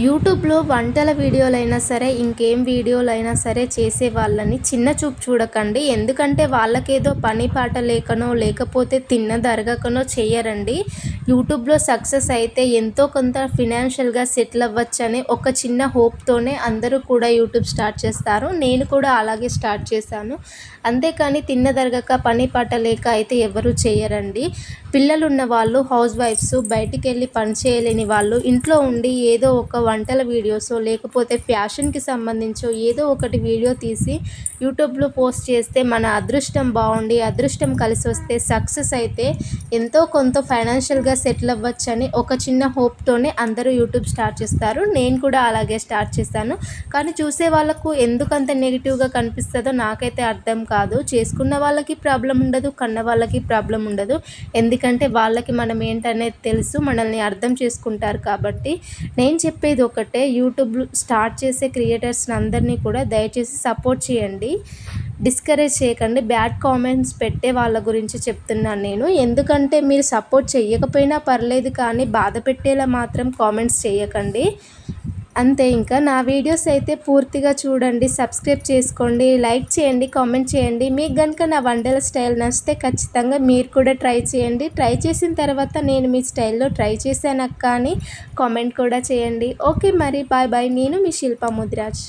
యూట్యూబ్లో వంటల వీడియోలైనా సరే ఇంకేం వీడియోలైనా సరే చేసే వాళ్ళని చిన్న చూపు చూడకండి. ఎందుకంటే వాళ్ళకేదో పని పాట లేకనో లేకపోతే తిన్న దరగకనో చేయరండి. యూట్యూబ్లో సక్సెస్ అయితే ఎంతో కొంత ఫినాన్షియల్గా సెటిల్ అవ్వచ్చని ఒక చిన్న హోప్తోనే అందరూ కూడా యూట్యూబ్ స్టార్ట్ చేస్తారు. నేను కూడా అలాగే స్టార్ట్ చేశాను. అంతేకాని తిన్నదరగక పని పాట లేక అయితే ఎవరు చేయరండి. పిల్లలు ఉన్న వాళ్ళు హౌస్ వైఫ్స్ బయటికి వెళ్ళి పని చేయలేని వాళ్ళు ఇంట్లో ఉండి ఏదో ఒక వంటల వీడియోస్ లేకపోతే ఫ్యాషన్కి సంబంధించో ఏదో ఒకటి వీడియో తీసి యూట్యూబ్లో పోస్ట్ చేస్తే మన అదృష్టం బాగుండి అదృష్టం కలిసి వస్తే సక్సెస్ అయితే ఎంతో కొంత ఫైనాన్షియల్గా సెటిల్ అని ఒక చిన్న హోప్తోనే అందరూ యూట్యూబ్ స్టార్ట్ చేస్తారు. నేను కూడా అలాగే స్టార్ట్ చేశాను. కానీ చూసే వాళ్ళకు ఎందుకంత నెగిటివ్గా కనిపిస్తుందో నాకైతే అర్థం కాదు. చేసుకున్న వాళ్ళకి ప్రాబ్లం ఉండదు కన్న వాళ్ళకి ప్రాబ్లం ఉండదు. ఎందుకంటే వాళ్ళకి మనం ఏంటనేది తెలుసు మనల్ని అర్థం చేసుకుంటారు కాబట్టి. నేను చెప్పేది ఒకటే యూట్యూబ్ స్టార్ట్ చేసే క్రియేటర్స్ని అందరినీ కూడా దయచేసి సపోర్ట్ చేయండి. డిస్కరేజ్ చేయకండి. బ్యాడ్ కామెంట్స్ పెట్టే వాళ్ళ గురించి చెప్తున్నాను నేను. ఎందుకంటే మీరు సపోర్ట్ చేయకపోయినా పర్లేదు కానీ బాధ పెట్టేలా మాత్రం కామెంట్స్ చేయకండి. అంతే ఇంకా. నా వీడియోస్ అయితే పూర్తిగా చూడండి సబ్స్క్రైబ్ చేసుకోండి లైక్ చేయండి కామెంట్ చేయండి. మీకు కనుక నా వంటల స్టైల్ నచ్చితే ఖచ్చితంగా మీరు కూడా ట్రై చేయండి. ట్రై చేసిన తర్వాత నేను మీ స్టైల్లో ట్రై చేశాను కానీ కామెంట్ కూడా చేయండి. ఓకే మరి. బాయ్ బాయ్ నేను మీ శిల్ప ముదిరాజ్.